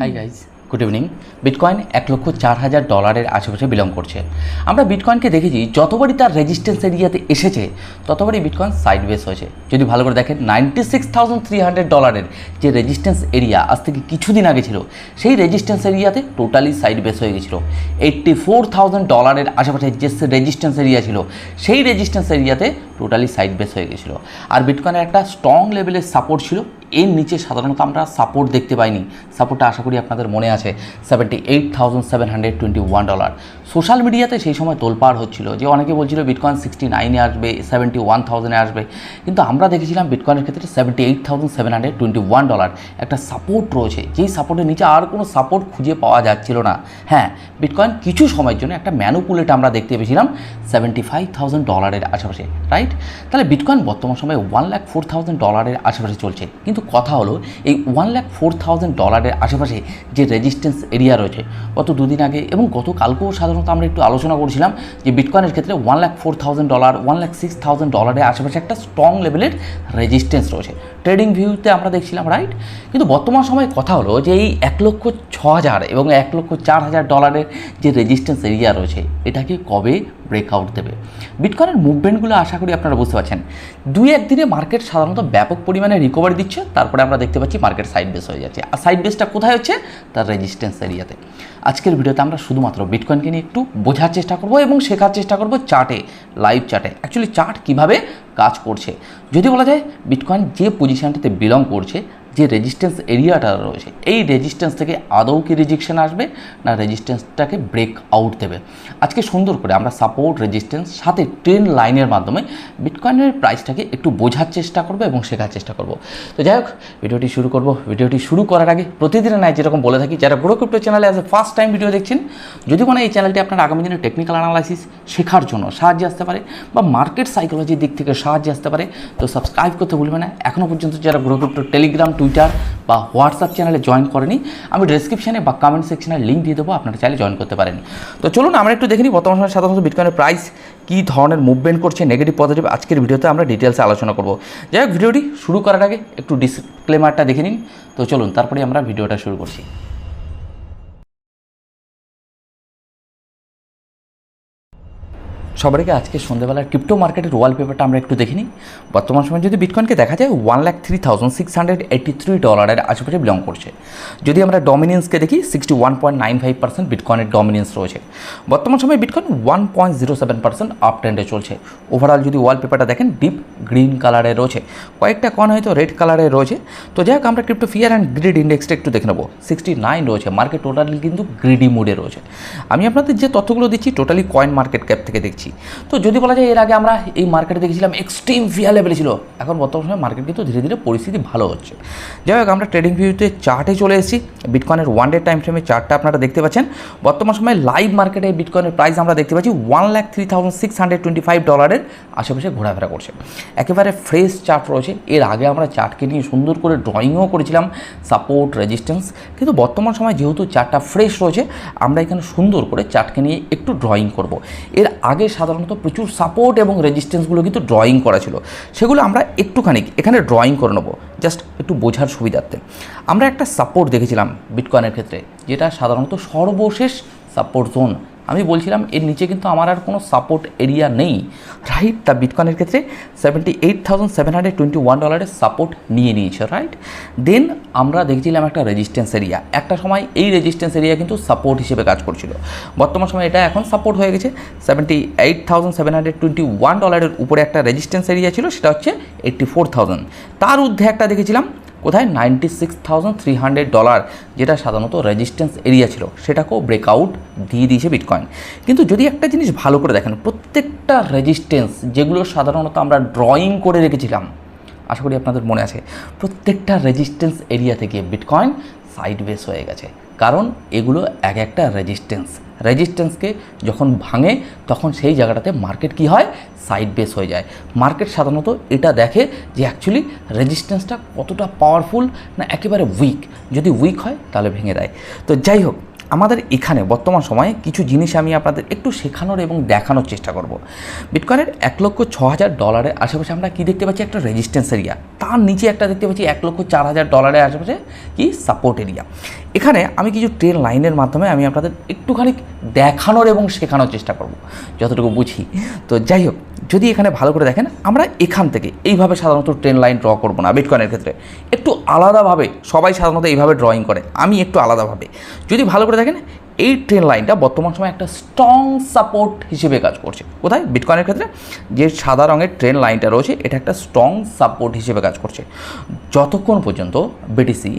Hi guys good evening bitcoin এক লক্ষ চার হাজার ডলারের আশেপাশে বিলং করছে। আমরা বিটকয়েনকে দেখেছি, যতবারই তার রেজিস্ট্যান্স এরিয়াতে এসেছে, ততবারই বিটকয়েন সাইড বেস হয়েছে। যদি ভালো করে দেখেন ninety six thousand three hundred ডলারের যে রেজিস্ট্যান্স এরিয়া আজ থেকে কিছুদিন আগে ছিল, সেই রেজিস্ট্যান্স এরিয়াতে টোটালি সাইড বেস হয়ে গেছিল। এইট্টি ফোর থাউজেন্ড ডলারের আশেপাশে যে রেজিস্ট্যান্স এরিয়া ছিল, সেই রেজিস্ট্যান্স এরিয়াতে টোটালি সাইড বেস হয়ে গেছিল। আর বিটকয়েনের একটা স্ট্রং লেভেলের সাপোর্ট ছিল এর নিচে সাধারণত আমরা সাপোর্ট দেখতে পাইনি। সাপোর্টটা আশা করি আপনাদের মনে আছে। Seventy eight thousand seven hundred twenty one dollar social মিডিয়াতে সেই সময় তোলপাড় হচ্ছিল, যে অনেকে বলছিল বিটকয়েন সিক্সটি নাইনে আসবে সেভেন্টি ওয়ান থাউজেন্ডে আসবে, কিন্তু আমরা দেখেছিলাম বিটকয়েনের ক্ষেত্রে seventy eight thousand seven hundred twenty one dollar একটা সাপোর্ট রয়েছে, যেই সাপোর্টের নিচে আর কোনো সাপোর্ট খুঁজে পাওয়া যাচ্ছিল না। হ্যাঁ বিটকয়েন কিছু সময়ের জন্য একটা ম্যানুপুলেট আমরা দেখতে পেয়েছিলাম সেভেন্টি ফাইভ থাউজেন্ড ডলারের আশেপাশে রাইট তাহলে বিটকয়েন বর্তমান সময়ে ওয়ান লাখ ফোর থাউজেন্ড ডলারের আশেপাশে চলছে, কিন্তু কথা হলো এই ওয়ান লাখ ফোর থাউজেন্ড ডলারের আশেপাশে যে রেজিস্ট্যান্স এরিয়া রয়েছে, গত দুদিন আগে এবং গতকালকেও সাধারণত আমরা একটু আলোচনা করছিলাম যে বিটকয়েনের ক্ষেত্রে one lakh four thousand dollar one lakh six thousand ডলারের আশেপাশে একটা স্ট্রং লেভেলের রেজিস্ট্যান্স রয়েছে। ট্রেডিং ভিউতে আমরা দেখছিলাম রাইট কিন্তু বর্তমান সময়ে কথা হলো যে এই এক লক্ষ ছ হাজার এবং এক লক্ষ চার হাজার ডলারের যে রেজিস্ট্যান্স এরিয়া রয়েছে, এটাকে কবে ব্রেকআউট দেবে? বিটকয়েনের মুভমেন্টগুলো আশা করি আপনারা বুঝতে পারছেন। দুই একদিনে মার্কেট সাধারণত ব্যাপক পরিমাণে রিকভারি দিচ্ছে, তারপরে আমরা দেখতে পাচ্ছি মার্কেট সাইড বেস হয়ে যাচ্ছে। আর সাইড বেসটা কোথায় হচ্ছে? তার রেজিস্ট্যান্স এরিয়াতে আজকের ভিডিওতে আমরা শুধুমাত্র বিটকয়েনকে নিয়ে একটু বোঝার চেষ্টা করব এবং শেখার চেষ্টা করব চার্টে লাইভ চার্টে। অ্যাকচুয়ালি চার্ট কীভাবে কাজ করছে? যদি বলা যায় বিটকয়েন যে পজিশনটাতে বিলং করছে যে রেজিস্ট্যান্স এরিয়াটা রয়েছে, এই রেজিস্ট্যান্স থেকে আদৌ কি রেজিকশন আসবে না রেজিস্ট্যান্সটাকে ব্রেক আউট দেবে? আজকে সুন্দর করে আমরা সাপোর্ট রেজিস্ট্যান্স সাথে ট্রেন লাইনের মাধ্যমে বিটকয়েনের প্রাইসটাকে একটু বোঝার চেষ্টা করব এবং শেখার চেষ্টা করব। তো যাই হোক, ভিডিওটি শুরু করব। ভিডিওটি শুরু করার আগে প্রতিদিনের নাই যেরকম বলে থাকি, যারা গ্রো ক্রিপ্টো চ্যানেলে as a first time video দেখছেন, যদি কোনো এই চ্যানেলটি আপনার আগামী দিনে টেকনিক্যাল অ্যানালাইসিস শেখার জন্য সাহায্যে আসতে পারে বা মার্কেট সাইকোলজির দিক থেকে সাহায্যে আসতে পারে, তো সাবস্ক্রাইব করতে ভুলবেন না। এখনও পর্যন্ত যারা গ্রো ক্রিপ্টো টেলিগ্রাম টুইটার বা হোয়াটসঅ্যাপ চ্যানেলে জয়েন করেনি। আমি ডিসক্রিপশানে বা কমেন্ট সেকশনে লিঙ্ক দিয়ে দেবো, আপনারা চাইলে জয়েন করতে পারেন। তো চলুন, আমরা একটু দেখিনি বর্তমান সময় সাধারণত বিটকয়েনের প্রাইস কী ধরনের মুভমেন্ট করছে নেগেটিভ পজিটিভ আজকের ভিডিওতে আমরা ডিটেলসে আলোচনা করব। যাই হোক, ভিডিওটি শুরু করার আগে একটু ডিসক্লেমারটা দেখে নিন। তো চলুন তারপরে আমরা ভিডিওটা শুরু করছি। সবার আজকে সন্ধ্যেবেলার ক্রিপ্টো মার্কেটের ওয়ালপেপারটা আমরা একটু দেখে নিই বর্তমান সময় যদি বিটকয়েনকে দেখা যায় one lakh three thousand six hundred eighty three ডলারের আশেপাশে বিলং করছে। যদি আমরা ডমিনেন্সকে দেখি sixty one point nine five percent বিটকয়েনের dominance রয়েছে। বর্তমান সময়ে bitcoin one point zero seven percent up ট্রেন্ডে চলছে। ওভারঅল যদি ওয়ালপেপারটা দেখেন ডিপ গ্রিন কালারে রয়েছে। কয়েকটা কয়েন হয়তো রেড কালারে রয়েছে। তো যাই হোক, আমরা ক্রিপ্টো ফিয়ার অ্যান্ড গ্রিড ইন্ডেক্সটা একটু দেখে নেব। সিক্সটি নাইন রয়েছে। মার্কেট টোটালি কিন্তু গ্রিডি মুডে রয়েছে। আমি আপনাদের যে তথ্যগুলো দিচ্ছি টোটালি কয়েন মার্কেট ক্যাপ থেকে দেখছি। তো যদি বলা যায়, এর আগে আমরা এই মার্কেটে দেখেছিলাম এক্সট্রিম ফিয়ার লেভেলে ছিল। এখন বর্তমান সময় মার্কেট কিন্তু ধীরে ধীরে পরিস্থিতি ভালো হচ্ছে। যাই হোক, আমরা ট্রেডিং ভিউতে চার্টে চলে এসেছি। বিটকয়েনের ওয়ান ডে টাইম ফ্রেমে চার্টটা আপনারা দেখতে পাচ্ছেন। বর্তমান সময় লাইভ মার্কেটে বিটকয়েনের প্রাইস আমরা দেখতে পাচ্ছি one lakh three thousand six hundred twenty five ডলারের আশেপাশে ঘোরাফেরা করছে। একেবারে ফ্রেশ চার্ট রয়েছে। এর আগে আমরা চার্টকে নিয়ে সুন্দর করে ড্রয়িংও করেছিলাম সাপোর্ট রেজিস্ট্যান্স কিন্তু বর্তমান সময় যেহেতু চার্টটা ফ্রেশ রয়েছে, আমরা এখানে সুন্দর করে চার্টকে নিয়ে একটু ড্রয়িং করব। এর আগে সাধারণত প্রচুর সাপোর্ট এবং রেজিস্ট্যান্সগুলো কিন্তু ড্রয়িং করা ছিল। সেগুলো আমরা একটুখানি, এখানে ড্রয়িং করে নেব জাস্ট একটু বোঝার সুবিধার্থে। আমরা একটা সাপোর্ট দেখেছিলাম বিটকয়েনের ক্ষেত্রে, যেটা সাধারণত সর্বশেষ সাপোর্ট জোন আমি বলছিলাম, এর নিচে কিন্তু আমার আর কোনো সাপোর্ট এরিয়া নেই। রাইট তা বিটকয়েনের ক্ষেত্রে seventy eight thousand seven hundred twenty one ডলারের সাপোর্ট নিয়ে নিয়েছে রাইট দেন আমরা দেখছিলাম একটা রেজিস্ট্যান্স এরিয়া একটা সময় এই রেজিস্ট্যান্স এরিয়া কিন্তু সাপোর্ট হিসেবে কাজ করছিল। বর্তমান সময় এটা এখন সাপোর্ট হয়ে গেছে। Seventy eight thousand seven hundred twenty one ডলারের উপরে একটা রেজিস্ট্যান্স এরিয়া ছিল, সেটা হচ্ছে এইট্টি ফোর থাউজেন্ড তার ঊর্ধ্বে একটা দেখেছিলাম কোথায়? Ninety six thousand three hundred dollar যেটা সাধারণত রেজিস্ট্যান্স এরিয়া ছিল, সেটাকেও ব্রেকআউট দিয়ে দিয়েছে বিটকয়েন কিন্তু যদি একটা জিনিস ভালো করে দেখেন, প্রত্যেকটা রেজিস্ট্যান্স যেগুলো সাধারণত আমরা ড্রয়িং করে রেখেছিলাম, আশা করি আপনাদের মনে আছে, প্রত্যেকটা রেজিস্ট্যান্স এরিয়া থেকে বিটকয়েন সাইড বেস হয়ে গেছে। কারণ এগুলো এক একটা রেজিস্ট্যান্স রেজিস্ট্যান্সকে যখন ভাঙে, তখন সেই জায়গাটাতে মার্কেট কি হয়? সাইড বেস হয়ে যায়। মার্কেট সাধারণত এটা দেখে যে অ্যাকচুয়ালি রেজিস্ট্যান্সটা কতটা পাওয়ারফুল না একেবারে উইক যদি উইক হয়, তাহলে ভেঙে দেয়। তো যাই হোক, আমাদের এখানে বর্তমান সময়ে কিছু জিনিস আমি আপনাদের একটু শেখানোর এবং দেখানোর চেষ্টা করব। বিটকয়েনের এক লক্ষ ছ হাজার ডলারের আশেপাশে আমরা কী দেখতে পাচ্ছি? একটা রেজিস্ট্যান্স এরিয়া তার নিচে একটা দেখতে পাচ্ছি এক লক্ষ চার হাজার ডলারের আশেপাশে কি? সাপোর্ট এরিয়া এখানে আমি কিছু ট্রেন লাইনের মাধ্যমে আমি আপনাদের একটুখানি দেখানোর এবং শেখানোর চেষ্টা করব, যতটুকু বুঝি। তো যাই হোক, যদি এখানে ভালো করে দেখেন, আমরা এখান থেকে এইভাবে সাধারণত ট্রেন লাইন ড্র করব না বিটকয়েনের ক্ষেত্রে। একটু আলাদাভাবে, সবাই সাধারণত এইভাবে ড্রয়িং করে, আমি একটু আলাদাভাবে। যদি ভালো করে দেখেন, এই ট্রেন লাইনটা বর্তমান সময়ে একটা স্ট্রং সাপোর্ট হিসেবে কাজ করছে। কোথায়? বিটকয়েনের ক্ষেত্রে। যে সাদা রঙের ট্রেন লাইনটা রয়েছে, এটা একটা স্ট্রং সাপোর্ট হিসেবে কাজ করছে। যতক্ষণ পর্যন্ত বিটিসি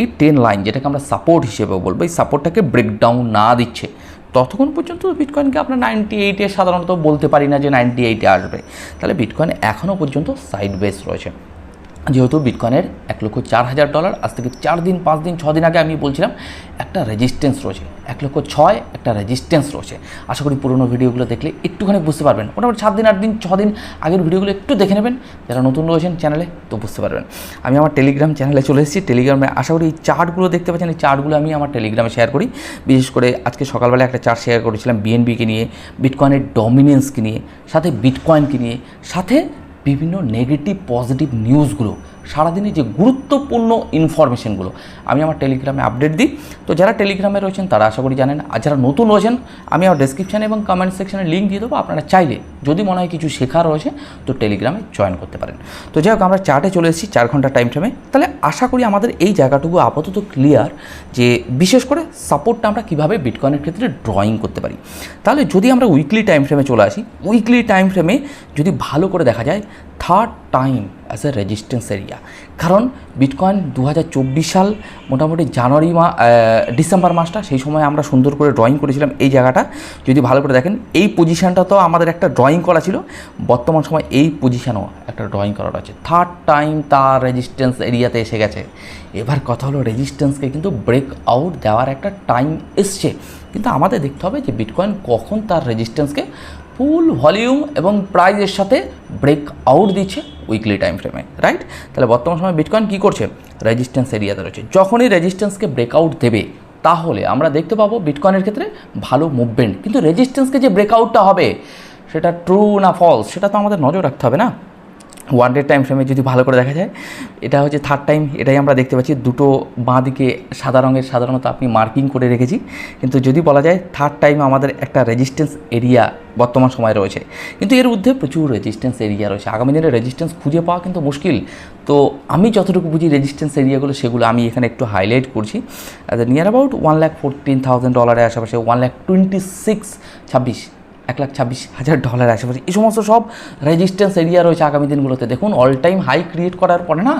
এই টেন লাইন যেটাকে আমরা সাপোর্ট হিসেবে বলব, এই সাপোর্টটাকে ব্রেকডাউন না দিচ্ছে। ততক্ষণ পর্যন্ত বিটকয়েনকে আমরা নাইনটি এইটে সাধারণত বলতে পারি না যে নাইনটি এইটে আসবে। তাহলে বিটকয়েন এখনও পর্যন্ত সাইড বেস রয়েছে। যেহেতু বিটকয়েনের এক লক্ষ চার হাজার ডলার, আজ থেকে চার দিন, পাঁচ দিন, ছ দিন আগে আমি বলছিলাম, একটা রেজিস্ট্যান্স রয়েছে। এক লক্ষ ছয়, একটা রেজিস্ট্যান্স রয়েছে। আশা করি পুরোনো ভিডিওগুলো দেখলে একটুখানি বুঝতে পারবেন। মোটামুটি সাত দিন, আট দিন, ছ দিন আগের ভিডিওগুলো একটু দেখে নেবেন। যারা নতুন রয়েছেন চ্যানেলে তো বুঝতে পারবেন। আমি আমার টেলিগ্রাম চ্যানেলে চলে এসেছি। টেলিগ্রামে আশা করি এই চার্টগুলো দেখতে পাচ্ছেন। এই চার্টগুলো আমি আমার টেলিগ্রামে শেয়ার করি। বিশেষ করে আজকে সকালবেলা একটা চার্ট শেয়ার করেছিলাম বিএনবিকে নিয়ে বিটকয়েনের ডমিনেন্সকে নিয়ে, সাথে বিটকয়েনকে নিয়ে, সাথে বিভিন্ন নেগেটিভ পজিটিভ নিউজগুলো সারাদিনে যে গুরুত্বপূর্ণ ইনফরমেশনগুলো আমি আমার টেলিগ্রামে আপডেট দিই। তো যারা টেলিগ্রামে রয়েছেন, তারা আশা করি জানেন, আর যারা নতুন রয়েছেন, আমি আমার ডেসক্রিপশানে এবং কমেন্ট সেকশানে লিঙ্ক দিয়ে দেবো। আপনারা চাইলে, যদি মনে হয় কিছু শেখার রয়েছে, তো টেলিগ্রামে জয়েন করতে পারেন। তো যাই হোক, আমরা চার্টে চলে এসেছি, চার ঘণ্টা টাইম ফ্রেমে তাহলে আশা করি আমাদের এই জায়গাটুকু আপাতত ক্লিয়ার যে বিশেষ করে সাপোর্টটা আমরা কীভাবে বিটকয়েনের ক্ষেত্রে ড্রয়িং করতে পারি। তাহলে যদি আমরা উইকলি টাইম ফ্রেমে চলে আসি উইকলি টাইম ফ্রেমে যদি ভালো করে দেখা যায় third time as a resistance area কারণ বিটকয়েন দু হাজার চব্বিশ সাল মোটামুটি জানুয়ারি মা ডিসেম্বর মাসটা সেই সময় আমরা সুন্দর করে ড্রয়িং করেছিলাম এই জায়গাটা। যদি ভালো করে দেখেন, এই পজিশানটা তো আমাদের একটা ড্রয়িং করা ছিল। বর্তমান সময় এই পজিশানও একটা ড্রয়িং করা আছে। থার্ড টাইম তার রেজিস্ট্যান্স এরিয়াতে এসে গেছে। এবার কথা হলো রেজিস্ট্যান্সকে কিন্তু ব্রেক আউট দেওয়ার একটা টাইম এসছে। কিন্তু আমাদের দেখতে হবে যে বিটকয়েন কখন তার রেজিস্ট্যান্সকে ফুল ভলিউম এবং প্রাইজের সাথে ব্রেক আউট দিচ্ছে উইকলি টাইম ফ্রেমে রাইট তাহলে বর্তমান সময় বিটকয়েন কী করছে? রেজিস্ট্যান্স এরিয়াতে রয়েছে। যখনই রেজিস্ট্যান্সকে ব্রেকআউট দেবে, তাহলে আমরা দেখতে পাবো বিটকয়েনের ক্ষেত্রে ভালো মুভমেন্ট কিন্তু রেজিস্ট্যান্সকে যে ব্রেকআউটটা হবে, সেটা ট্রু না ফলস সেটা তো আমাদের নজর রাখতে হবে না? ওয়ান ডে টাইম ফ্রেমে যদি ভালো করে দেখা যায়, এটা হচ্ছে থার্ড টাইম এটাই আমরা দেখতে পাচ্ছি। দুটো বাঁ দিকে সাদা রঙের সাধারণত আপনি মার্কিং করে রেখেছি। কিন্তু যদি বলা যায় থার্ড টাইম আমাদের একটা রেজিস্ট্যান্স এরিয়া বর্তমান সময় রয়েছে। কিন্তু এর মধ্যে প্রচুর রেজিস্ট্যান্স এরিয়া রয়েছে। আগামী দিনে রেজিস্ট্যান্স খুঁজে পাওয়া কিন্তু মুশকিল। তো আমি যতটুকু বুঝি রেজিস্ট্যান্স এরিয়াগুলো সেগুলো আমি এখানে একটু হাইলাইট করছি। Near about one lakh fourteen thousand ডলারের আশেপাশে ওয়ান লাখ টোয়েন্টি সিক্স ছাব্বিশ এক লাখ ছাব্বিশ হাজার ডলার আশেপাশে এই সমস্ত সব রেজিস্ট্যান্স এরিয়া রয়েছে আগামী দিনগুলোতে। দেখুন অল টাইম হাই ক্রিয়েট করার পরে না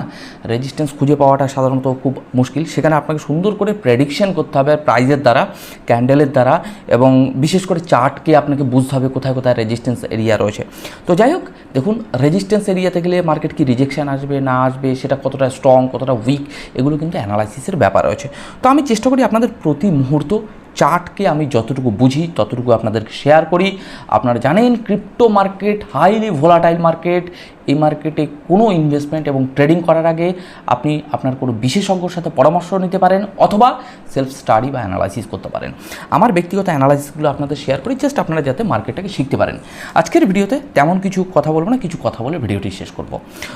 রেজিস্ট্যান্স খুঁজে পাওয়াটা সাধারণত খুব মুশকিল। সেখানে আপনাকে সুন্দর করে প্রেডিকশন করতে হবে প্রাইজের দ্বারা ক্যান্ডেলের দ্বারা, এবং বিশেষ করে চার্টকে আপনাকে বুঝতে হবে কোথায় কোথায় রেজিস্ট্যান্স এরিয়া রয়েছে। তো যাই হোক, দেখুন রেজিস্ট্যান্স এরিয়াতে গেলে মার্কেট কি রিজেকশান আসবে, না আসবে, সেটা কতটা স্ট্রং কতটা উইক এগুলো কিন্তু অ্যানালাইসিসের ব্যাপার রয়েছে। তো আমি চেষ্টা করি আপনাদের প্রতি মুহূর্ত চার্টকে আমি যতটুকু বুঝি, ততটুকু আপনাদেরকে শেয়ার করি। আপনারা জানেন crypto market highly volatile market এই মার্কেটে কোনো ইনভেস্টমেন্ট এবং ট্রেডিং করার আগে আপনি আপনার কোনো বিশেষজ্ঞর সাথে পরামর্শ নিতে পারেন অথবা সেলফ স্টাডি বা অ্যানালাইসিস করতে পারেন। আমার ব্যক্তিগত অ্যানালাইসিসগুলো আপনাদের শেয়ার করি জাস্ট আপনারা যাতে মার্কেটটাকে শিখতে পারেন। আজকের ভিডিওতে তেমন কিছু কথা বলব না, কিছু কথা বলে ভিডিওটি শেষ করব।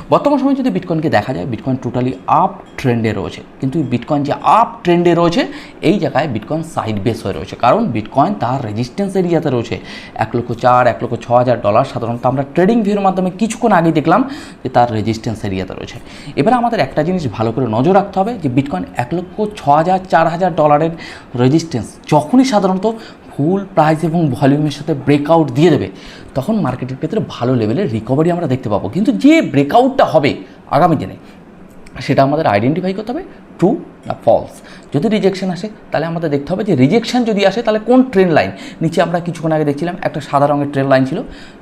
বর্তমান সময়ে যদি বিটকয়েনকে দেখা যায় বিটকয়েন টোটালি আপ ট্রেন্ডে রয়েছে। কিন্তু বিটকয়েন যে আপ ট্রেন্ডে রয়েছে, এই জায়গায় বিটকয়েন সাইড বেস হয়ে রয়েছে। কারণ বিটকয়েন তার রেজিস্ট্যান্স এরিয়াতে রয়েছে। এক লক্ষ চার, এক লক্ষ ছ হাজার ডলার সাধারণত আমরা ট্রেডিং ভিউর মাধ্যমে কিছুক্ষণ আগে দেখলাম যে তার রেজিস্ট্যান্স এরিয়াতে রয়েছে। এবার আমাদের একটা জিনিস ভালো করে নজর রাখতে হবে যে বিটকয়েন এক লক্ষ ছ হাজার, চার হাজার ডলারের রেজিস্ট্যান্স যখনই সাধারণত ফুল প্রাইস এবং ভলিউমের সাথে ব্রেকআউট দিয়ে দেবে, তখন মার্কেটের ক্ষেত্রে ভালো লেভেলের রিকভারি আমরা দেখতে পাবো। কিন্তু যে ব্রেকআউটটা হবে আগামী দিনে, সেটা আমাদের আইডেন্টিফাই করতে হবে ট্রু না ফলস যদি রিজেকশন আসে, তাহলে আমাদের দেখতে হবে যে রিজেকশন যদি আসে, তাহলে কোন ট্রেন লাইন নিচে আমরা কিছুক্ষণ আগে দেখছিলাম, একটা সাদা রঙের ট্রেন লাইন ছিল।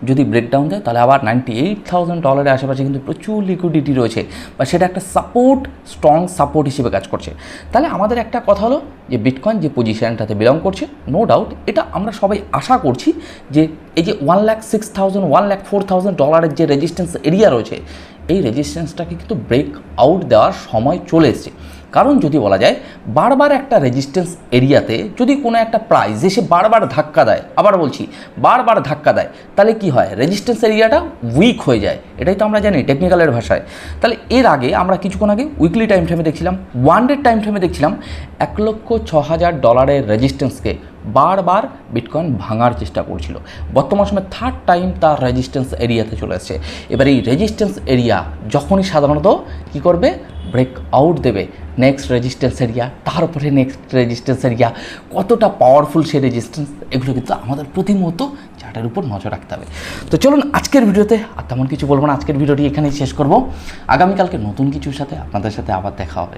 যদি ব্রেকডাউন দেয়, তাহলে আবার নাইনটি এইট থাউজেন্ড ডলারের আশেপাশে কিন্তু প্রচুর লিকুইডিটি রয়েছে বা সেটা একটা সাপোর্ট স্ট্রং সাপোর্ট হিসেবে কাজ করছে। তাহলে আমাদের একটা কথা হলো যে বিটকয়েন যে পজিশনটাতে বিলং করছে নো ডাউট এটা আমরা সবাই আশা করছি যে এই যে one lakh six thousand one lakh four thousand ডলারের যে রেজিস্ট্যান্স এরিয়া রয়েছে, এই রেজিস্ট্যান্সটাকে কিন্তু ব্রেক আউট দেওয়ার সময় চলে এসছে। কারণ যদি বলা যায়, বারবার একটা রেজিস্ট্যান্স এরিয়াতে যদি কোনো একটা প্রাইস এসে বারবার ধাক্কা দেয়, আবার বলছি, বারবার ধাক্কা দেয়, তাহলে কি হয়? রেজিস্ট্যান্স এরিয়াটা উইক হয়ে যায়। এটাই তো আমরা জানি টেকনিক্যালের ভাষায়। তাহলে এর আগে আমরা কিছুক্ষণ আগে উইকলি টাইম ফ্রেমে দেখছিলাম ওয়ান ডে টাইম ফ্রেমে দেখছিলাম, এক লক্ষ ছ হাজার ডলারের রেজিস্ট্যান্সকে বারবার বিটকয়েন ভাঙার চেষ্টা করছিল। বর্তমান সময় থার্ড টাইম তার রেজিস্ট্যান্স এরিয়াতে চলে আসছে এবার এই রেজিস্ট্যান্স এরিয়া যখনই সাধারণত কি করবে? ব্রেক আউট দেবে। নেক্সট রেজিস্ট্যান্স এরিয়া তার উপরে নেক্সট রেজিস্ট্যান্স এরিয়া কতটা পাওয়ারফুল সে রেজিস্ট্যান্স এগুলো কিন্তু আমাদের প্রতিমতো চার্টের উপর নজর রাখতে হবে। তো চলুন আজকের ভিডিওতে আর তেমন কিছু বলব না, আজকের ভিডিওটি এখানেই শেষ করব। আগামীকালকে নতুন কিছুর সাথে আপনাদের সাথে আবার দেখা হবে।